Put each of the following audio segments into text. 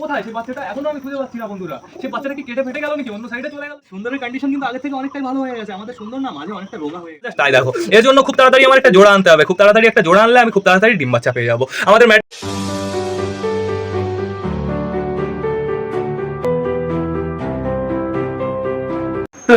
কোথায়? বাচ্চাটা এখনও আমি খুঁজে পাচ্ছি কেটে ফেটে অন্য সাইডে চলে কন্ডিশন কিন্তু থেকে অনেকটাই ভালো হয়ে গেছে। আমাদের সুন্দর না, মাঝে অনেকটা রোগা হয়ে তাই দেখো, এর জন্য খুব তাড়াতাড়ি আমার একটা জোড়া আনতে হবে। খুব তাড়াতাড়ি একটা জোড়া আনলে আমি খুব তাড়াতাড়ি ডিম বাচ্চা পেয়ে যাব। আমাদের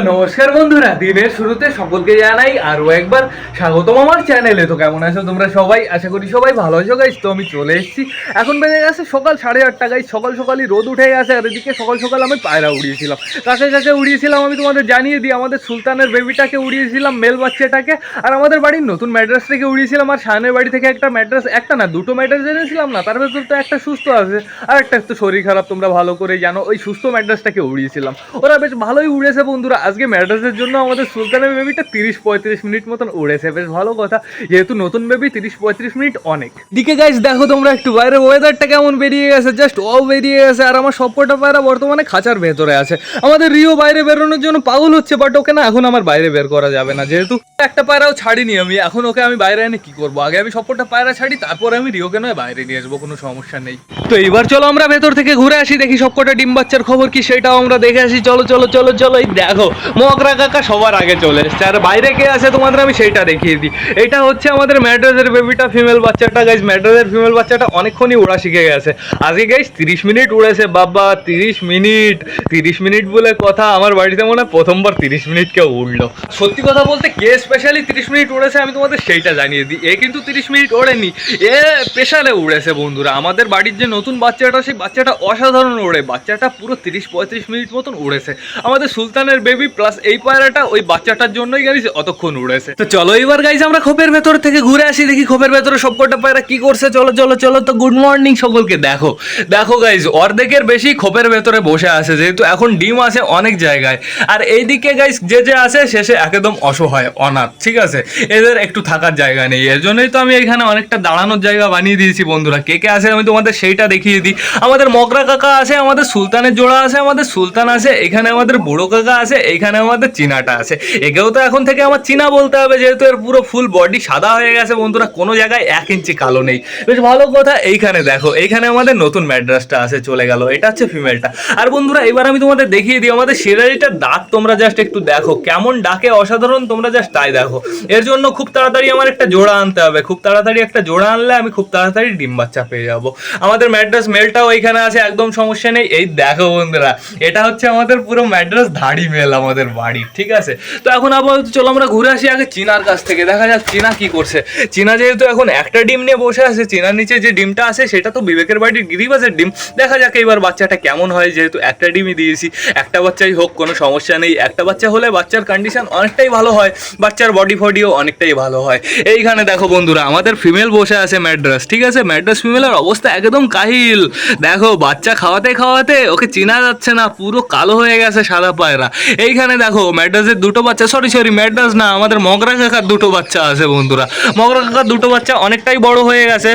নমস্কার বন্ধুরা, দিনের শুরুতে সকলকে জানাই আরও একবার স্বাগতম আমার চ্যানেলে। তো কেমন আছো তোমরা সবাই? আশা করি সবাই ভালো আছো গাইস তো আমি চলে এসেছি। এখন বেজে গেছে সকাল সাড়ে আটটা গাইস সকাল সকালই রোদ উঠে গেছে আর এদিকে সকাল সকাল আমি পায়রা উড়িয়েছিলাম। কাছে কাছে উড়িয়েছিলাম, আমি তোমাদের জানিয়ে দিই, আমাদের সুলতানের বেবিটাকে উড়িয়েছিলাম, মেল বাচ্চাটাকে, আর আমাদের বাড়ির নতুন ম্যাড্রাস থেকে উড়িয়েছিলাম, আর শাহানের বাড়ি থেকে একটা ম্যাড্রাস একটা না, দুটো ম্যাড্রাস এনেছিলাম না, তার ভেতর তো একটা সুস্থ আছে, আর একটা তো শরীর খারাপ, তোমরা ভালো করে জানো, ওই সুস্থ ম্যাড্রাসটাকে উড়িয়েছিলাম। ওরা বেশ ভালোই উড়েছে বন্ধুরা আজকে ম্যাড্রাসের জন্য আমাদের সুলতানের বেবিটা তিরিশ পঁয়ত্রিশ মিনিট মতন উড়েছে। বেশ ভালো কথা, যেহেতু নতুন বেবি তিরিশ পঁয়ত্রিশ মিনিট অনেক। দিকে গাইজ দেখো তোমরা একটু বাইরে ওয়েদারটা কেমন বেরিয়ে গেছে জাস্ট ও বেরিয়ে গেছে, আর আমার সবকটা পায়রা বর্তমানে খাঁচার ভেতরে আছে। আমাদের রিও বাইরে বেরোনোর জন্য পাগল হচ্ছে বাট ওকে না এখন আমার বাইরে বের করা যাবে না। যেহেতু একটা পায়রাও ছাড়িনি আমি, এখন ওকে আমি বাইরে এনে কি করব? আগে আমি সবকটা পায়রা ছাড়ি, তারপরে আমি রিওকে নয় বাইরে নিয়ে আসব, কোনো সমস্যা নেই। তো এবার চলো আমরা ভেতর থেকে ঘুরে আসি, দেখি সবকটা ডিম বাচ্চার খবর কি, সেটাও আমরা দেখে আসি। চলো চলো চলো চলো, এই দেখো মগরা কাকা সবার আগে চলে এসছে। আর বাইরে কে আছে তোমাদের আমি সেইটা দেখিয়ে দিই। এটা হচ্ছে আমাদের ম্যাড্রাসের বেবিটা ফিমেল বাচ্চাটা। গাইজ ম্যাড্রাসের ফিমেল বাচ্চাটা অনেকক্ষণই উড়া শিখে গেছে। আজকে গাইজ তিরিশ মিনিট উড়েছে, বাবা, তিরিশ মিনিট। তিরিশ মিনিট বলে কথা আমার বাড়িতে মনে হয় প্রথমবার তিরিশ মিনিট কেউ উড়লো। সত্যি কথা বলতে, কে স্পেশালি তিরিশ মিনিট উড়েছে আমি তোমাদের সেইটা জানিয়ে দিই। এ কিন্তু তিরিশ মিনিট ওড়েনি, এ স্পেশালে উড়েছে বন্ধুরা। আমাদের বাড়ির যে নতুন বাচ্চাটা, সেই বাচ্চাটা অসাধারণ ওড়ে। বাচ্চাটা পুরো তিরিশ পঁয়ত্রিশ মিনিট মতন উড়েছে। আমাদের সুলতানের বেবি প্লাস এই পায়রাটা ওই বাচ্চাটার জন্যই গাইছে, অতক্ষণ উড়েছে। তো চলো এবার গাইছে আমরা খোপের ভেতর থেকে ঘুরে আসি, দেখি খোপের ভেতরে সবকটা পায়রা কি করছে। চলো চলো চলো, তো গুড মর্নিং সকলকে, দেখো দেখো গাইজ অর্ধেকের বেশি খোপের ভেতরে বসে আছে, যেহেতু এখন ডিম আছে অনেক জায়গায়। আর এইদিকে গাইজ যে যে আছে শেষে একদম অসহায়, অনাথ, ঠিক আছে? এদের একটু থাকার জায়গা নেই, এর জন্যই তো আমি এখানে অনেকটা দাঁড়ানোর জায়গা বানিয়ে দিয়েছি, বন্ধুরা। কে কে আছে আমি তোমাদের সেইটা দেখিয়ে দিই। আমাদের মগরা কাকা আছে, আমাদের সুলতানের জোড়া আছে, আমাদের সুলতান আছে, এখানে আমাদের বুড়ো কাকা আছে এইখানে আমাদের চিনাটা আছে। একেও তো এখন থেকে আমার চিনা বলতে হবে, যেহেতু এর পুরো ফুল বডি সাদা হয়ে গেছে বন্ধুরা, কোনো জায়গায় এক ইঞ্চি কালো নেই। বেশ ভালো কথা, এইখানে দেখো, এইখানে আমাদের নতুন ম্যাড্রাসটা আছে, চলে গেল, এটা হচ্ছে ফিমেলটা আর বন্ধুরা, এবার আমি তোমাদের দেখিয়ে দিই, আমাদের সিরারিটার ডাক তোমরা জাস্ট একটু দেখো, কেমন ডাকে অসাধারণ, তোমরা জাস্ট তাই দেখো। এর জন্য খুব তাড়াতাড়ি আমার একটা জোড়া আনতে হবে, খুব তাড়াতাড়ি একটা জোড়া আনলে আমি খুব তাড়াতাড়ি ডিম বাচ্চা পেয়ে যাব। আমাদের ম্যাড্রাস মেলটাও এইখানে আছে, একদম সমস্যা নেই, এই দেখো বন্ধুরা, এটা হচ্ছে আমাদের পুরো ম্যাড্রাস ধাড়ি মেল। আমাদের বাড়ি, ঠিক আছে? তো এখন আপাতত চলো আমরা ঘুরে আসি আগে চীনার কাছ থেকে। দেখা যাক চীনা কি করছে। চীনা যেহেতু এখন একটা ডিম নিয়ে বসে আছে, চীনার নিচে যে ডিমটা আছে, সেটা তো বিবেকের বাড়ির গিরিবাজের ডিম। দেখা যাক এবার বাচ্চাটা কেমন হয়, যেহেতু একটা ডিমই দিয়েছি। একটা বাচ্চাই হোক, কোনো সমস্যা নেই। একটা বাচ্চা হলে বাচ্চার কন্ডিশন অনেকটাই ভালো হয়, বাচ্চার বডি ফডিও অনেকটাই ভালো হয়। এইখানে দেখো বন্ধুরা, আমাদের ফিমেল বসে আছে ম্যাড্রাস ঠিক আছে? ম্যাড্রাস ফিমেলের অবস্থা একদম কাহিল। দেখো, বাচ্চা খাওয়াতে খাওয়াতে ওকে চেনা যাচ্ছে না, পুরো কালো হয়ে গেছে সাদা পায়রা। এইখানে দেখো, ম্যাড্রাসের দুটো বাচ্চা সরি সরি ম্যাড্রাস না, আমাদের মগরা কাকার দুটো বাচ্চা আছে বন্ধুরা। মগরা কাকার দুটো বাচ্চা অনেকটাই বড় হয়ে গেছে।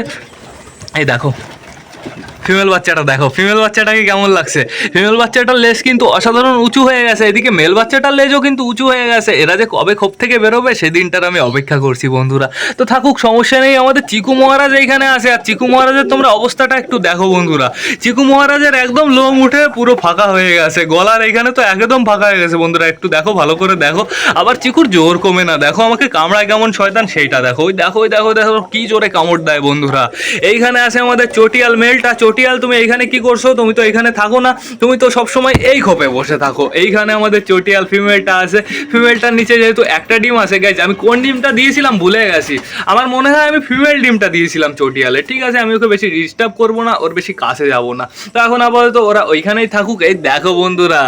এই দেখো ফিমেল বাচ্চাটা দেখো ফিমেল বাচ্চাটাকে কেমন লাগছে? ফিমেল বাচ্চাটার লেজ কিন্তু অসাধারণ উঁচু হয়ে গেছে। এদিকে মেল বাচ্চাটার লেজও কিন্তু উঁচু হয়ে গেছে। এরা যে কবে খোপ থেকে বেরোবে, সেদিনটার আমি অপেক্ষা করছি, বন্ধুরা। তো থাকুক, সমস্যা নেই, আমাদের চিকু মহারাজ এইখানে আছে। আর চিকু মহারাজের তোমরা অবস্থাটা একটু দেখো, বন্ধুরা। চিকু মহারাজের একদম লোম উঠে পুরো ফাঁকা হয়ে গেছে। গলার এখানে তো একদম ফাঁকা হয়ে গেছে, বন্ধুরা। একটু দেখো, ভালো করে দেখো। আবার চিকুর জোর কমে না। দেখো, আমাকে কামড়ায় কেমন শয়তান, সেইটা দেখো। ওই দেখো ওই দেখো দেখো, কি জোরে কামড় দেয়, বন্ধুরা। এইখানে আছে আমাদের চটিয়াল মেলটা চটিয়াল তুমি এইখানে কি করছ? তুমি তো এখানে থাকো না। তুমি তো সবসময় এই খোপে বসে থাকো। এইখানে আমাদের চটিয়াল ফিমেলটা আছে। ফিমেলটার নিচে যেহেতু একটা ডিম আছে গাইজ আমি কোন ডিমটা দিয়েছিলাম ভুলে গেছি। আমার মনে হয় আমি ফিমেল ডিমটা দিয়েছিলাম চটিয়ালে। ঠিক আছে, আমি ওকে বেশি ডিস্টার্ব করব না, ওর বেশি কাছে যাব না। তো এখন আপাতত ওরা ওইখানেই থাকুক। এই দেখো বন্ধুরা,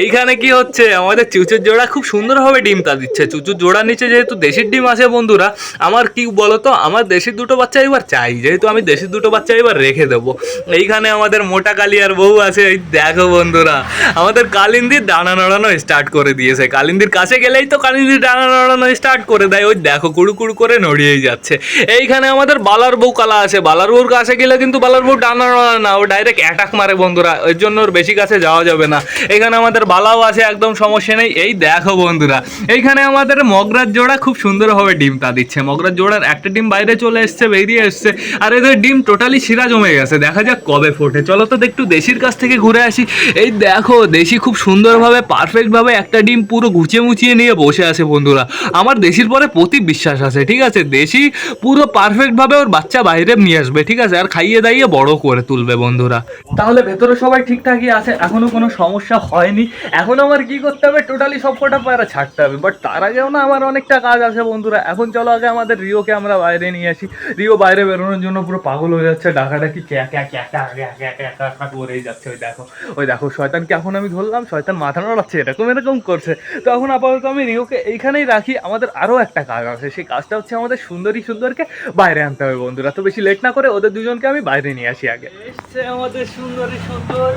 এইখানে কি হচ্ছে? আমাদের চুচুর জোড়া খুব সুন্দরভাবে ডিমটা দিচ্ছে। চুচুর জোড়ার নিচে যেহেতু দেশির ডিম আছে বন্ধুরা, আমার কি বলতো, আমার দেশির দুটো বাচ্চা এবার চাই। যেহেতু আমি দেশির দুটো বাচ্চা এবার রেখে দেবো। এইখানে আমাদের মোটা কালিয়ার বউ আছে, এই দেখো বন্ধুরা। আমাদের কালিন্দির ডানা নড়ানো স্টার্ট করে দিয়েছে। কালিন্দির কাছে গেলেই তো কালিন্দির ডানা নড়ানো স্টার্ট করে দেয়। ওই দেখো, কুড়ু কুড়ু করে নড়িয়েই যাচ্ছে। এইখানে আমাদের বালার বউ কালা আছে। বালার বউর কাছে গেলে কিন্তু বালার বউ ডানা নড়ানো না, ও ডাইরেক্ট অ্যাটাক মারে বন্ধুরা। ওর জন্য ওর বেশি কাছে যাওয়া যাবে না। এখানে আমাদের বালাও আছে, একদম সমস্যা নেই। এই দেখো বন্ধুরা, এইখানে আমাদের মগরার জোড়া খুব সুন্দরভাবে ডিমটা দিচ্ছে। মগরার জোড়ার একটা ডিম বাইরে চলে এসছে, বেরিয়ে এসছে। আর এদের ডিম টোটালি শিরা জমে গেছে। দেখা যাক, কবে ফোটে? চলো তো একটু দেশির কাছ থেকে ঘুরে আসি। এই দেখো, দেশি খুব সুন্দরভাবে পারফেক্টভাবে একটা ডিম পুরো গুছিয়ে মুছিয়ে নিয়ে বসে আছে বন্ধুরা। আমার দেশির পরে প্রতি বিশ্বাস আছে, ঠিক আছে? দেশি পুরো পারফেক্টভাবে ওর বাচ্চা বাইরে নিয়ে আসবে, ঠিক আছে? আর খাইয়ে দাইয়ে বড় করে তুলবে বন্ধুরা। তাহলে ভেতরে সবাই ঠিকঠাকই আছে, এখনও কোনো সমস্যা হয়নি। এখন আমার কি করতে হবে? টোটালি সব কটা পায়রা ছাড়তে হবে। বাট তার আগেও না আমার অনেকটা কাজ আছে বন্ধুরা। এখন চলো আগে আমাদের রিওকে আমরা বাইরে নিয়ে আসি। রিও বাইরে বেরোনোর জন্য পুরো পাগল হয়ে যাচ্ছে, ডাকাডাকি, ক্যা ক্যা ক্যা। আগে ক্যা ক্যা করেই যাচ্ছে, ওই দেখো ওই দেখো শয়তানকে এখন আমি ধরলাম? শয়তান মাথা নড়াচ্ছে, এরকম এরকম করছে। তো এখন আপাতত আমি রিওকে এইখানেই রাখি, আমাদের আরও একটা কাজ আছে, সেই কাজটা হচ্ছে আমাদের সুন্দরী সুন্দরকে বাইরে আনতে হবে, বন্ধুরা। তো বেশি লেট না করে ওদের দুজনকে আমি বাইরে নিয়ে আসি আগে। এসছে আমাদের সুন্দরী সুন্দর।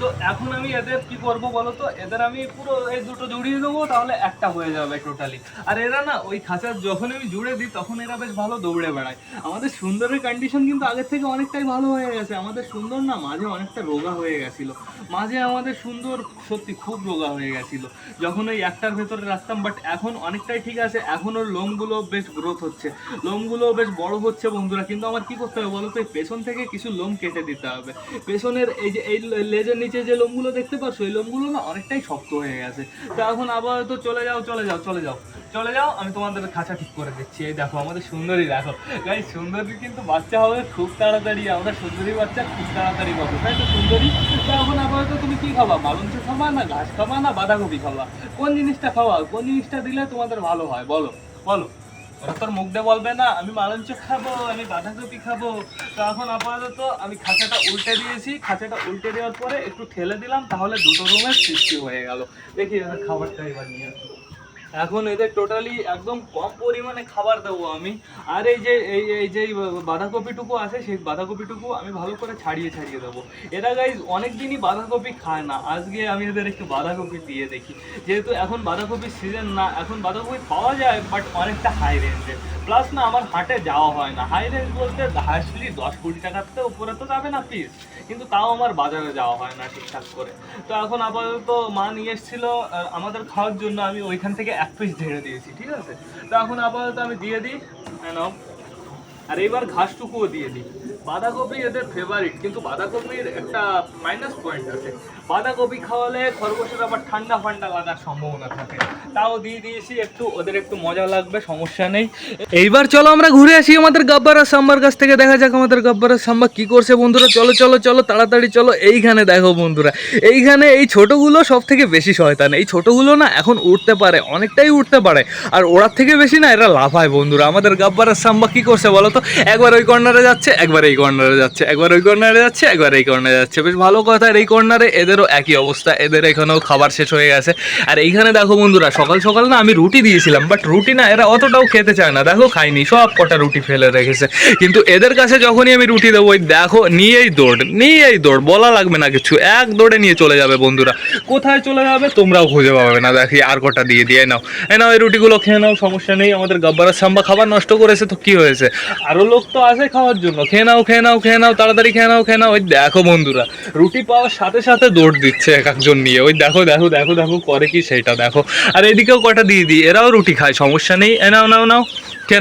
তো এখন আমি এদের কি করব বলো তো? এদের আমি পুরো এই দুটো জুড়িয়ে দেবো, তাহলে একটা হয়ে যাবে টোটালি আর এরা না, ওই খাঁচার যখন আমি জুড়ে দিই, তখন এরা বেশ ভালো দৌড়ে বেড়ায়। আমাদের সুন্দরের কন্ডিশন কিন্তু আগের থেকে অনেকটাই ভালো হয়ে গেছে। আমাদের সুন্দর না, মাঝে অনেকটা রোগা হয়ে গেছিল। মাঝে আমাদের সুন্দর সত্যি খুব রোগা হয়ে গেছিল। যখন ওই একটার ভেতরে রাখতাম বাট এখন অনেকটাই ঠিক আছে। এখন ওর লোমগুলো বেশ গ্রোথ হচ্ছে। লোমগুলো বেশ বড় হচ্ছে বন্ধুরা। কিন্তু আমার কি করতে হবে বলো তো? পেছন থেকে কিছু লোম কেটে দিতে হবে। পেছনের এই যে, এই লেজের নিচে যে লোমগুলো দেখতে পাচ্ছ এই লোমগুলো না অনেকটাই শক্ত হয়ে গেছে। তো এখন আবার তো চলে যাও চলে যাও চলে যাও। চলে যাও, আমি তোমাদের খাঁচা ঠিক করে দিচ্ছি। এই দেখো, আমাদের সুন্দরী, দেখো। তাই সুন্দরী কিন্তু বাচ্চা হবে খুব তাড়াতাড়ি আমরা সুন্দরী বাচ্চা খুব তাড়াতাড়ি পাবো। তাই তো, সুন্দরী? তো এখন আপাতত তুমি কি খাবা? মালঞ্চ খাবা না ঘাস খাবা না বাঁধাকপি খাবা? কোন জিনিসটা খাওয়া? কোন জিনিসটা দিলে তোমাদের ভালো হয়? বলো বলো। ওরা তোর মুখ দিয়ে বলবে না, আমি মালঞ্চ খাব, আমি বাঁধাকপি খাব। তা এখন আপাতত আমি খাঁচাটা উল্টে দিয়েছি। খাঁচাটা উল্টে দেওয়ার পরে একটু ঠেলে দিলাম, তাহলে দুটো রুমের সৃষ্টি হয়ে গেল। দেখি খাবারটা এবার নিয়ে আসি। এখন এদের টোটালি একদম কম পরিমাণে খাবার দেবো আমি। আর এই যে, এই এই যে বাঁধাকপিটুকু আছে, সেই বাঁধাকপিটুকু আমি ভালো করে ছাড়িয়ে ছাড়িয়ে দেবো। এরা গাইজ অনেক দিনই বাঁধাকপি খায় না। আজকে আমি এদের একটু বাঁধাকপি দিয়ে দেখি। যেহেতু এখন বাঁধাকপির সিজন না, এখন বাঁধাকপি পাওয়া যায় বাট অনেকটা হাই রেঞ্জে প্লাস না, আমার হাটে যাওয়া হয় না। হাই রেঞ্জ বলতে হাসলি দশ কোটি টাকার তো উপরে তো যাবে না পিস কিন্তু তাও আমার বাজারে যাওয়া হয় না ঠিকঠাক করে। তো এখন আপাতত মা নিয়ে এসেছিল আমাদের খাওয়ার জন্য আমি ওইখান থেকে এক পিস ঝেড়ে দিয়েছি, ঠিক আছে? তো এখন আপাতত আমি দিয়ে দিই নাও। আর এইবার ঘাসটুকুও দিয়ে দিই। বাঁধাকপি এদের ফেভারিট কিন্তু বাঁধাকপির একটা মাইনাস পয়েন্ট আছে। বাঁধাকপি খাওয়ালে খরগোশের আবার ঠান্ডা ফান্ডা লাগার সম্ভাবনা থাকে। তাও দিয়ে দিয়েছি, একটু, ওদের একটু মজা লাগবে, সমস্যা নেই। এইবার চলো আমরা ঘুরে আসি আমাদের গাব্বারা সাম্বার কাছ থেকে, দেখা যাক আমাদের গাব্বারা সাম্বা কি করছে বন্ধুরা। চলো চলো চলো, তাড়াতাড়ি চলো, এইখানে দেখো বন্ধুরা। এইখানে এই ছোটগুলো সব থেকে বেশি শয়তান। এই ছোটগুলো না এখন উঠতে পারে, অনেকটাই উঠতে পারে। আর ওরার থেকে বেশি না, এরা লাফায় বন্ধুরা। আমাদের গাব্বারের সাম্বা কি করছে বলো তো? একবার ওই কর্নারে যাচ্ছে, একবার এই কর্নারে যাচ্ছে, একবার ওই কর্নারে যাচ্ছে, একবার এই কর্নারে যাচ্ছে। বেশ ভালো কথা, আর এই কর্নারে এদেরও একই অবস্থা, এদের এখানেও খাবার শেষ হয়ে গেছে। আর এইখানে দেখো বন্ধুরা, সকাল সকাল না আমি রুটি দিয়েছিলাম বাট রুটি না এরা অতটাও খেতে চায় না। দেখো খাইনি, সব কটা রুটি ফেলে রেখেছে। কিন্তু এদের কাছে যখনই আমি রুটি দেবো, ওই দেখো নিয়েই দৌড় নিয়েই দৌড়, বলা লাগবে না কিছু। এক দৌড়ে নিয়ে চলে যাবে বন্ধুরা। কোথায় চলে যাবে তোমরাও খুঁজে পাবে না। দেখি আর কটা দিয়ে দিয়ে নাও। এ নাও এই রুটিগুলো খেয়ে নাও, সমস্যা নেই, আমাদের গাব্বারের সাম্বা খাবার নষ্ট করেছে তো কি হয়েছে? আরও লোক তো আছে খাওয়ার জন্য। খেয়ে নাও খেয়ে নাও খেয়ে নাও, তাড়াতাড়ি খেয়ে নাও খেয়ে নাও। ওই দেখো বন্ধুরা, রুটি পাওয়ার সাথে সাথে দৌড় দিচ্ছে এক একজন নিয়ে। ওই দেখো দেখো দেখো দেখো, করে কি সেটা, দেখো। আর এদিকেও কটা দিয়ে দিই? এরাও রুটি খায়, সমস্যা নেই। এ, নাও নাও নাও। কে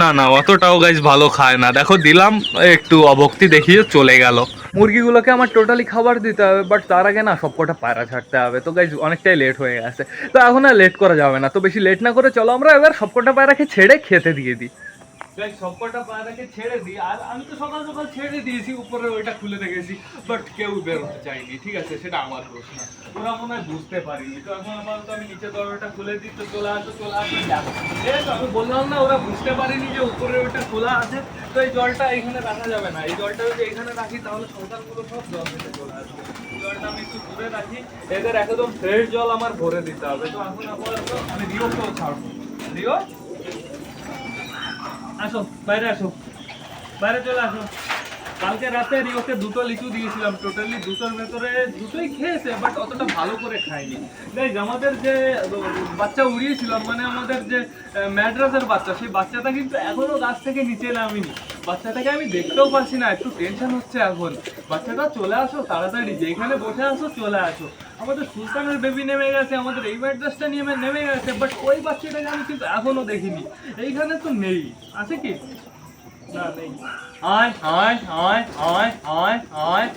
না না, অতটাও গাইজ ভালো খায় না। দেখো, দিলাম একটু অভক্তি দেখিয়ে চলে গেল। মুরগিগুলোকে আমার টোটালি খাবার দিতে হবে বাট তার আগে না সবকটা পায়রা ছাড়তে হবে। তো গাইজ অনেকটাই লেট হয়ে গেছে। তো এখন আর লেট করা যাবে না। তো বেশি লেট না করে চলো আমরা এবার সবকটা পায়রাকে ছেড়ে খেতে দিয়ে দিই। সবকটা পায়রাকে ছেড়ে দিই, আর আমি তো সকাল সকাল ছেড়ে দিয়েছি, উপরে ওইটা খুলে রেখেছি বাট কেউ বেরোতে চাইনি ঠিক আছে? সেটা আমার দোষ না ওরা মনে হয় বুঝতে পারিনি। তো এখন আপাতত আমি নিচে দরজাটা খুলে দিই, তো চলে আসো চলে আসো তো আমি বললাম না, ওরা বুঝতে পারিনি যে উপরে ওইটা খোলা আছে, তো এই জলটা এখানে রাখা যাবে না। এই জলটা যদি এখানে রাখি, তাহলে সন্তানগুলো সব জল খেতে চলে আসবে। জলটা আমি একটু দূরে রাখি, এদের একদম ফ্রেশ জল আমার ভরে দিতে হবে। তো এখন আপাতত আমি রিওকেও ছাড়বো রিও আসো বাইরে আসো। বাইরে চলে আসো। কালকে রাতে রিওকে দুটো লিচু দিয়েছিলাম টোটালি দুটোর ভেতরে দুটোই খেয়েছে বাট অতটা ভালো করে খায়নি। গাইজ আমাদের যে, বাচ্চা উড়িয়েছিলাম মানে আমাদের যে ম্যাড্রাসের বাচ্চা, সেই বাচ্চাটা কিন্তু এখনও গাছ থেকে নিচে নামিনি। বাচ্চাটাকে আমি দেখতেও পাচ্ছি না, একটু টেনশন হচ্ছে এখন। বাচ্চাটা চলে আসো, তাড়াতাড়ি, যেখানে বসে আসো, চলে আসো। আমাদের সুলতানের বেবি নেমে গেছে, আমাদের এই ম্যাড্রাসটা নিয়ে নেমে গেছে বাট ওই বাচ্চাটাকে আমি কিন্তু এখনও দেখিনি। এইখানে তো নেই, আছে কি? আয় আয় আয় আয় আয় আয়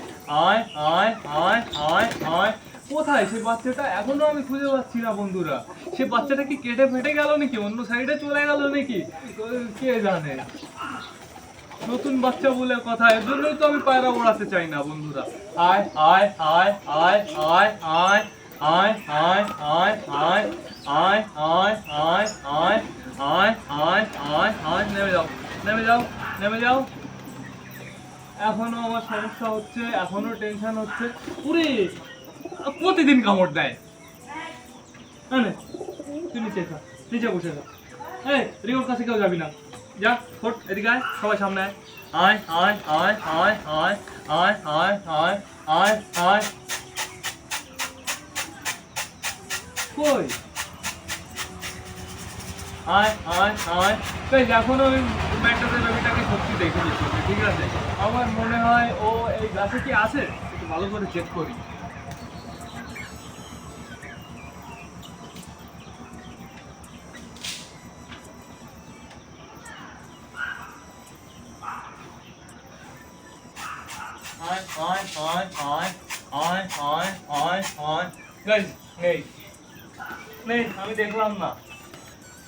আয় আয় আয় আয় আয় কোথায়? সে বাচ্চাটা এখনও আমি খুঁজে পাচ্ছি না, বন্ধুরা। সে বাচ্চাটা কি কেটে ফেটে গেল নাকি? অন্য সাইডে চলে গেল নাকি? কে জানে? নতুন বাচ্চা বলে কথা এর জন্যই তো আমি পায়রা ওড়াতে চাই না, বন্ধুরা। আয় আয় আয় আয় আয় আয়। আয় আয় আয় আয় আয় আয় আয় আয় আয় আয় আয় আয় নেমে যাও নেমে যাও নেমে যাও এখনও আমার সমস্যা হচ্ছে এখনও টেনশন হচ্ছে পুরে প্রতিদিন কামড় দেয় না তুই নিচে যা নিচে বসে যা এই রিওর কাছে কেউ যাবি না যা ফোট এদিকে আয় সবাই সামনে আয় আয় আয় আয় আয় আয় আয় আয় আয় আয় কই? আয় আয় আয়। তাই এখন ওই ম্যাট্রেসের বেবিটাকে সত্যি দেখে দিচ্ছি, ঠিক আছে? আমার মনে হয় ও এই গাছে কি আছে? একটু ভালো করে চেক করি।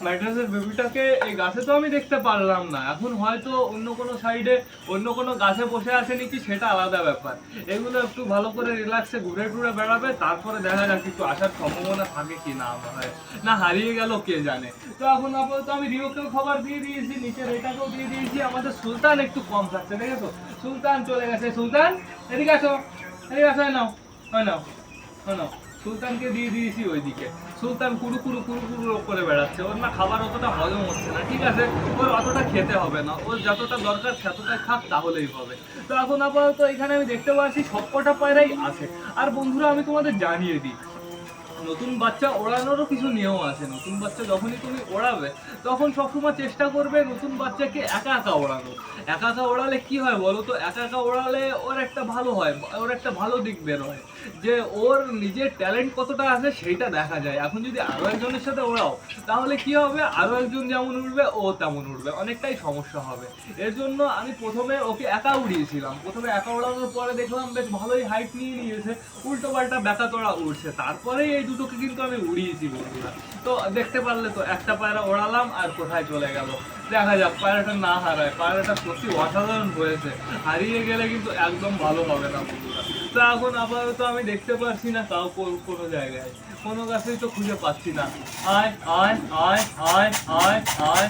ম্যাট্রেসের বেবিটাকে এই গাছে তো আমি দেখতে পারলাম না। এখন হয়তো অন্য কোনো সাইডে অন্য কোনো গাছে বসে আছে নাকি সেটা আলাদা ব্যাপার। এগুলো একটু ভালো করে রিল্যাক্সে ঘুরে ঘুরে বেড়াবে, তারপরে দেখা যাক একটু আসার সম্ভাবনা থাকে কি না আমার না, হারিয়ে গেল, কে জানে। তো এখন আপাতত আমি রিওকেও খবর দিয়ে দিয়েছি, নিচের এটাকেও দিয়ে দিয়েছি, আমাদের সুলতান একটু কম থাকছে দেখেছ? সুলতান চলে গেছে। সুলতান, এদিকে আসো এদিকে আসো নাও, হয় নাও হয় নাও। সুলতানকে দিয়ে দিয়েছি ওইদিকে। সুলতান কুরু কুরু কুরু কুরু করে বেড়াচ্ছে। ওর না খাবার অতটা হজম হচ্ছে না। ঠিক আছে, ওর অতটা খেতে হবে না। ওর যতটা দরকার ততটাই খাক, তাহলেই হবে। তো এখন আপাতত এখানে আমি দেখতে পাচ্ছি সবকটা পায়রাই আছে। আর বন্ধুরা, আমি তোমাদের জানিয়ে দিই, নতুন বাচ্চা ওড়ানোরও কিছু নিয়ম আছে। নতুন বাচ্চা যখনই তুমি ওড়াবে, তখন সবসময় চেষ্টা করবে নতুন বাচ্চাকে একা একা ওড়ানো একা একা ওড়ালে কি হয় বলো তো? একা একা ওড়ালে ওর একটা ভালো হয়, ওর একটা ভালো দিক বের হয়। যে ওর নিজের ট্যালেন্ট কতটা আছে সেইটা দেখা যায়। এখন যদি আরও একজনের সাথে ওড়াও তাহলে কি হবে? আরও একজন যেমন উঠবে ও তেমন উঠবে অনেকটাই সমস্যা হবে। এর জন্য আমি প্রথমে ওকে একা উড়িয়েছিলাম। প্রথমে একা উড়ানোর পরে দেখলাম, বেশ, ভালোই হাইট নিয়ে নিয়েছে। উল্টো পাল্টা বেকা তোড়া উঠছে তারপরেই এই দুটোকে কিন্তু আমি উড়িয়েছি, বন্ধুরা। তো দেখতে পারলে তো, একটা পায়রা ওড়ালাম আর কোথায় চলে গেল? দেখা যাক, পায়রাটা না হারায়। পায়রাটা সত্যি অসাধারণ হয়েছে। হারিয়ে গেলে কিন্তু একদম ভালো হবে না, বন্ধুরা। তো এখন আপাতত আমি দেখতে পাচ্ছি না কাউ কোনো জায়গায় কোনো গাছেই তো খুঁজে পাচ্ছি না আয় আয় আয় আয় আয় আয়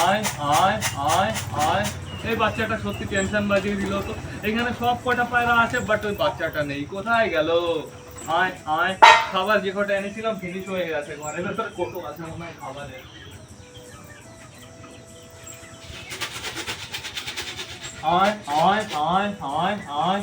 আয় আয় আয় আয় এই বাচ্চাটা সত্যি টেনশন বাজিয়ে দিল তো এখানে সব কটা পায়রা আছে বাট ওই বাচ্চাটা নেই কোথায় গেল আয় আয় খাবার যে কটা এনেছিলাম ফিনিশ হয়ে গেছে ঘরের ভেতর কত আছে মনে হয় খাবারের আয় আয় আয় আয় আয়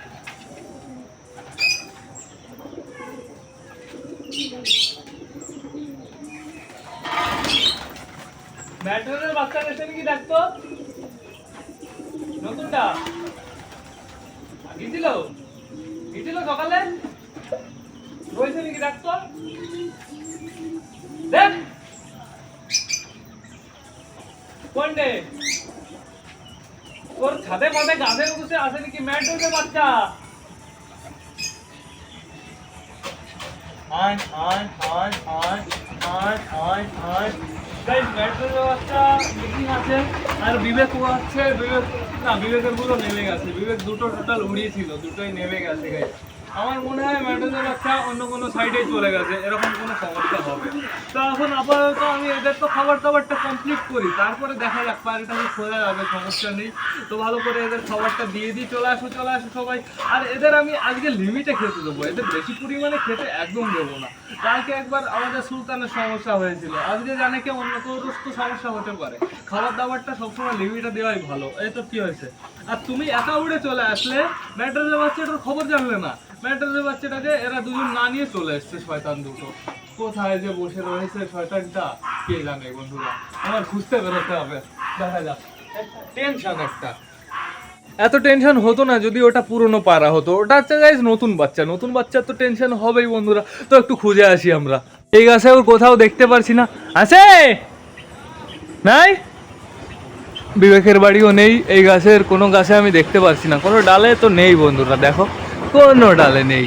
কি লাগতো? নতুনটা? গেছিল গেছিল সকালে? রয়েছে নাকি ডাকতো দেখ! তোর ছাদে পথে গাছের উঠে আসে নাকি ম্যাট উঠে বাচ্চা? on, on, on, on, on, on, on. আছে, আর বিবেক আছে, বিবেক না, বিবেকেরগুলো নেমে গেছে। বিবেক দুটো টোটাল উড়িয়েছিল, দুটোই নেমে গেছে গাইস আমার মনে হয় ম্যাটনের বাচ্চা অন্য কোনো সাইডে চলে গেছে, এরকম কোনো সমস্যা হবে। তো এখন আপাতত আমি এদের তো খাবার দাবারটা কমপ্লিট করি, তারপরে দেখা যাক পায়রাটাকে খোলা যাবে, সমস্যা নেই। তো ভালো করে এদের খাবারটা দিয়ে দিই, চলে আসো চলে আসো সবাই। আর এদের আমি আজকে লিমিটে খেতে দেবো, এদের বেশি পরিমাণে খেতে একদম দেবো না। কালকে একবার আমাদের সুলতানের সমস্যা হয়েছিল, আজকে জানে কি অন্য কেউ তো সমস্যা হতে পারে। খাবার দাবারটা সবসময় লিমিটে দেওয়াই ভালো, এই তো কি হয়েছে? আর তুমি একা উড়ে চলে আসলে ম্যাট্রেসের বাচ্চাটার খবর জানলে না। ম্যাট্রেসের বাচ্চাটাকে এরা দুজন না নিয়ে চলে এসছে শয়তান দুটো। কোথায় যে বসে রয়েছে শয়তানটা? কে জানে বন্ধুরা? আমার খুঁজতে বেরোতে হবে। দেখা যাক। টেনশন একটা। এত টেনশন হতো না যদি ওটা পুরনো পাড়া হতো। ওটা হচ্ছে গাইজ নতুন বাচ্চা। নতুন বাচ্চার তো টেনশন হবেই বন্ধুরা। তো একটু খুঁজে আসি আমরা। এই গাছে ওর কোথাও দেখতে পারছি না। আছে? নাই? বিবেকের বাড়িও নেই। এই গাছের কোনো গাছে আমি দেখতে পারছি না। কোনো ডালে তো নেই বন্ধুরা, দেখো। কোনো ডালে নেই।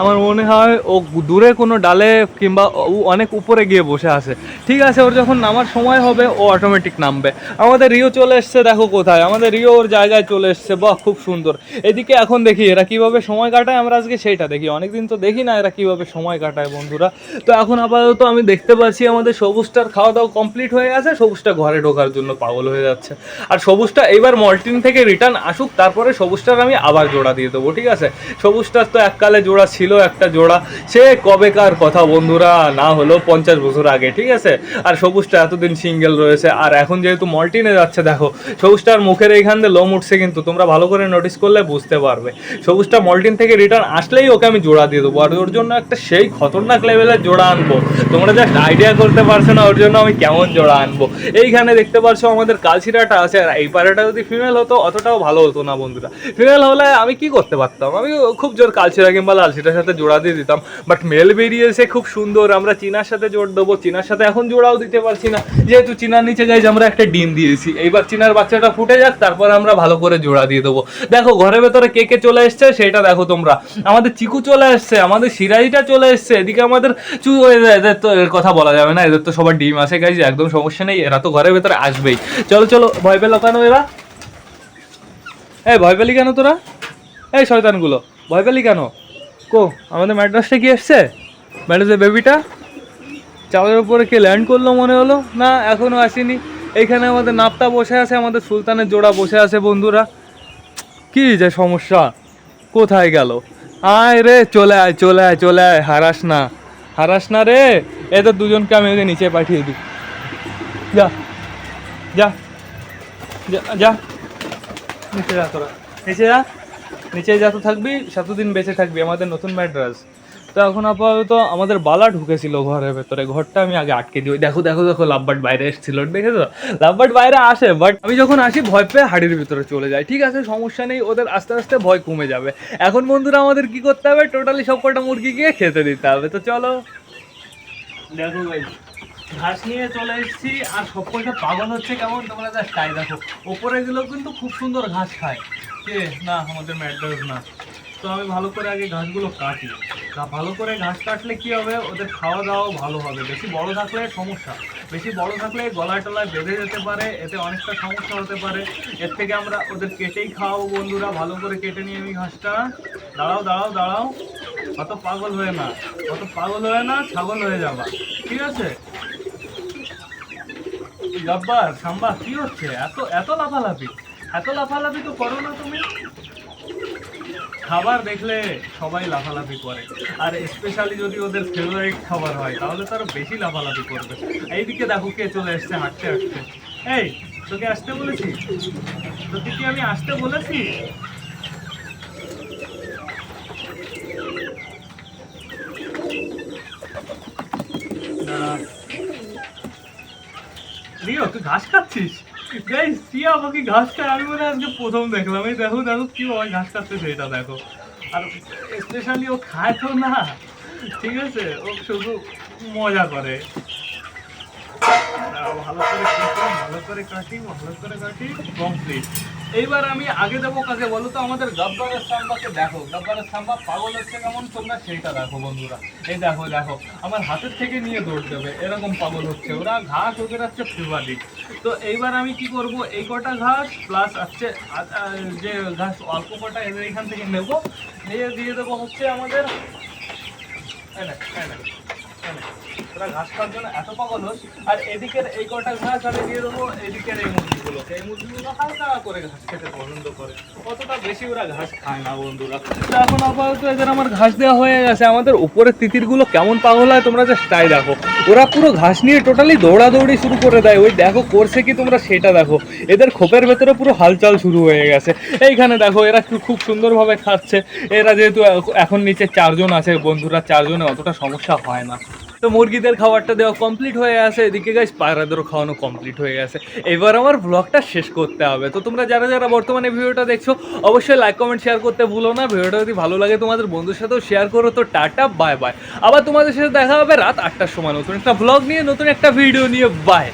আমার মনে হয় ও দূরে কোনো ডালে কিংবা ও অনেক উপরে গিয়ে বসে আছে। ঠিক আছে, ওর যখন নামার সময় হবে, ও অটোমেটিক নামবে। আমাদের রিও চলে এসছে, দেখো কোথায়। আমাদের রিও ওর জায়গায় চলে এসছে, বাহ, খুব সুন্দর। এদিকে এখন দেখি, এরা কীভাবে সময় কাটায়, আমরা আজকে সেইটা দেখি। অনেকদিন তো দেখি না এরা কীভাবে সময় কাটায়, বন্ধুরা। তো এখন আপাতত আমি দেখতে পাচ্ছি, আমাদের সবুজটার খাওয়া দাওয়া কমপ্লিট হয়ে গেছে। সবুজটা ঘরে ঢোকার জন্য পাগল হয়ে যাচ্ছে। আর সবুজটা এইবার মল্টিন থেকে রিটার্ন আসুক, তারপরে সবুজটার আমি আবার জোড়া দিয়ে দেবো, ঠিক আছে? সবুজটার তো এককালে জোড়া ছিল একটা জোড়া। সে কবেকার কথা বন্ধুরা, না হলো পঞ্চাশ বছর আগে, ঠিক আছে? আর সবুজটা এতদিন সিঙ্গেল রয়েছে। আর এখন যেহেতু মল্টিনে যাচ্ছে, দেখো, সবুজটার মুখের এইখান দিয়ে লোম উঠছে কিন্তু তোমরা ভালো করে নোটিস করলে বুঝতে পারবে। সবুজটা মল্টিন থেকে রিটার্ন আসলেই ওকে আমি জোড়া দিয়ে দেবো। আর ওর জন্য একটা সেই খতরনাক লেভেলের জোড়া আনব। তোমরা জাস্ট আইডিয়া করতে পারছ না ওর জন্য আমি কেমন জোড়া আনব। এইখানে দেখতে পারছ আমাদের কালচিরাটা আছে, আর এই পাড়াটা যদি ফিমেল হতো, অতটাও ভালো হতো না বন্ধুরা। ফিমেল হলে আমি কি করতে পারতাম? আমি খুব জোর কালচিরা কিংবা সাথে জোড়া দিয়ে দিতাম। বাট মেল বেরিয়েছে খুব সুন্দর, আমরা চিনার সাথে জোর দেবো, চিনার সাথে এখন জোড়াও দিতে পারছি না। যেহেতু চিনার নিচে গাইজ আমরা একটা ডিম দিয়েছি। এইবার চিনার বাচ্চাটা ফুটে যাক, তারপর আমরা ভালো করে জোড়া দিয়ে দেবো। দেখো, ঘরের ভেতরে কে কে চলে এসছে, সেটা দেখো তোমরা। আমাদের চিকু চলে এসছে, আমাদের সিরাজিটা চলে এসছে। এদিকে আমাদের চু এদের তো এর কথা বলা যাবে না, এদের তো সবার ডিম আসে গাইজ একদম সমস্যা নেই, এরা তো ঘরের ভেতরে আসবেই। চলো চলো, ভয় পেল কেন এরা? এই, ভয় পেলি কেন তোরা? এই, শয়তানগুলো, ভয় পেলি কেন? কো, আমাদের ম্যাড্রাসটা কি এসছে? ম্যাড্রাসের বেবিটা চালের উপরে কে ল্যান্ড করল মনে হলো? না, এখনও আসেনি। এইখানে আমাদের নাপতা বসে আছে, আমাদের সুলতানের জোড়া বসে আছে, বন্ধুরা। কি যে সমস্যা? কোথায় গেল? আয় রে, চলে আয় চলে আয় চলে আয়, হারাস না। হারাস না রে এদের দুজনকে আমি ওকে নিচে পাঠিয়ে দিই। যা যা যা যা। নিচে যা তোরা। নিচে যা। নিচে যত থাকবি, সাতদিন বেঁচে থাকবি, আমাদের নতুন ম্যাড্রাস। তো এখন আপাতত আমাদের বালা ঢুকেছিল ঘরের ভেতরে, ঘরটা আমি আগে আটকে দিই। দেখো দেখো দেখো লাভবার্ড বাইরে এসেছিল, দেখেছ? লাভবার্ড বাইরে আসে বাট আমি যখন আসি, ভয় পেয়ে হাড়ির ভিতরে চলে যাই। ঠিক আছে, সমস্যা নেই, ওদের আস্তে আস্তে ভয় কমে যাবে। এখন বন্ধুরা, আমাদের কি করতে হবে? টোটালি সব কটা মুরগি গিয়ে খেতে দিতে হবে। তো চলো। দেখো ভাই, ঘাস নিয়ে চলে এসেছি, আর সব কটা পাগল হচ্ছে কেমন? তোমরা যা তাই দেখো। ওপরে গুলো কিন্তু খুব সুন্দর ঘাস খায়। কে? না, আমাদের ম্যাডাস না। তো আমি ভালো করে আগে ঘাসগুলো কাটি। তা ভালো করে ঘাস কাটলে কী হবে? ওদের খাওয়া দাওয়াও ভালো হবে। বেশি বড় থাকলে সমস্যা। বেশি বড় থাকলে গলায় টলায় বেঁধে যেতে পারে, এতে অনেকটা সমস্যা হতে পারে। এর থেকে আমরা ওদের কেটেই খাওয়াবো বন্ধুরা। ভালো করে কেটে নিয়ে আমি ঘাসটা। দাঁড়াও দাঁড়াও দাঁড়াও। অত পাগল হয়ে না। অত পাগল হয়ে না, ছাগল হয়ে যাবা। ঠিক আছে? গব্বার সাম্বা, কি হচ্ছে? এত এত লাফালাফি। এত লাফালাফি তো করো না তুমি। খাবার দেখলে সবাই লাফালাফি করে। আর স্পেশালি যদি ওদের ফেভারিট খাবার হয়, তাহলে তো বেশি লাফালাফি করবে। এইদিকে দেখো কে চলে এসছে হাঁটতে হাঁটতে। এই, তোকে আসতে বলেছি? তোকে কি আমি আসতে বলেছি। রিও, তুই ঘাস খাচ্ছিস? গাইস টিয়া আমাকে ঘাস আমি মনে আজকে প্রথম দেখলাম। এই দেখো দেখো কি হয় ঘাস কাটতেছে এটা দেখো। আর স্পেশালি ও খায় তো না। ঠিক আছে, ও শুধু মজা করে। ভালো করে কাটি ভালো করে কাটি ভালো করে কাটি কমপ্লিট এইবার আমি আগে দেবো কাকে বলো তো? আমাদের গব্বরের সাম্বাকে দেখো। গব্বরের সাম্বা পাগল হচ্ছে কেমন? তোমরা সেইটা দেখো বন্ধুরা। এই দেখো দেখো। আমার হাতের থেকে নিয়ে দৌড় দেবে। এরকম পাগল হচ্ছে। ওরা ঘাস ওদের হচ্ছে ফেভারিট তো এইবার আমি কি করব? এই কটা ঘাস প্লাস হচ্ছে আ- আ- যে ঘাস অল্প কটা এদের এখান থেকে নেব। নিয়ে দিয়ে দেবো হচ্ছে আমাদের এখন আপাতত এদের আমার ঘাস দেওয়া হয়ে গেছে, আমাদের উপরের কেমন হয় তোমরা দেখো। ওরা পুরো ঘাস নিয়ে টোটালি দৌড়াদৌড়ি শুরু করে দেয়। ওই দেখো করছে কি তোমরা সেটা দেখো। এদের খোপের ভেতরে পুরো হালচাল শুরু হয়ে গেছে। এইখানে দেখো এরা খুব সুন্দরভাবে খাচ্ছে। এরা যেহেতু এখন নিচে চারজন আছে বন্ধুরা, চারজনে অতটা সমস্যা হয় না। তো মুরগিদের খাবারটা দেওয়া কমপ্লিট হয়ে গেছে। এদিকে গাইস পায়রাদেরও খাওয়ানো কমপ্লিট হয়ে গেছে। এবার আমার ব্লগটা শেষ করতে হবে। তো তোমরা যারা যারা বর্তমানে ভিডিওটা দেখছ, অবশ্যই লাইক কমেন্ট শেয়ার করতে ভুলো না। ভিডিওটা যদি ভালো লাগে তোমাদের বন্ধুর সাথেও শেয়ার করো। তো টাটা বাই বাই আবার তোমাদের সাথে দেখা হবে রাত আটটার সময় নতুন একটা ব্লগ নিয়ে, নতুন একটা ভিডিও নিয়ে। বাই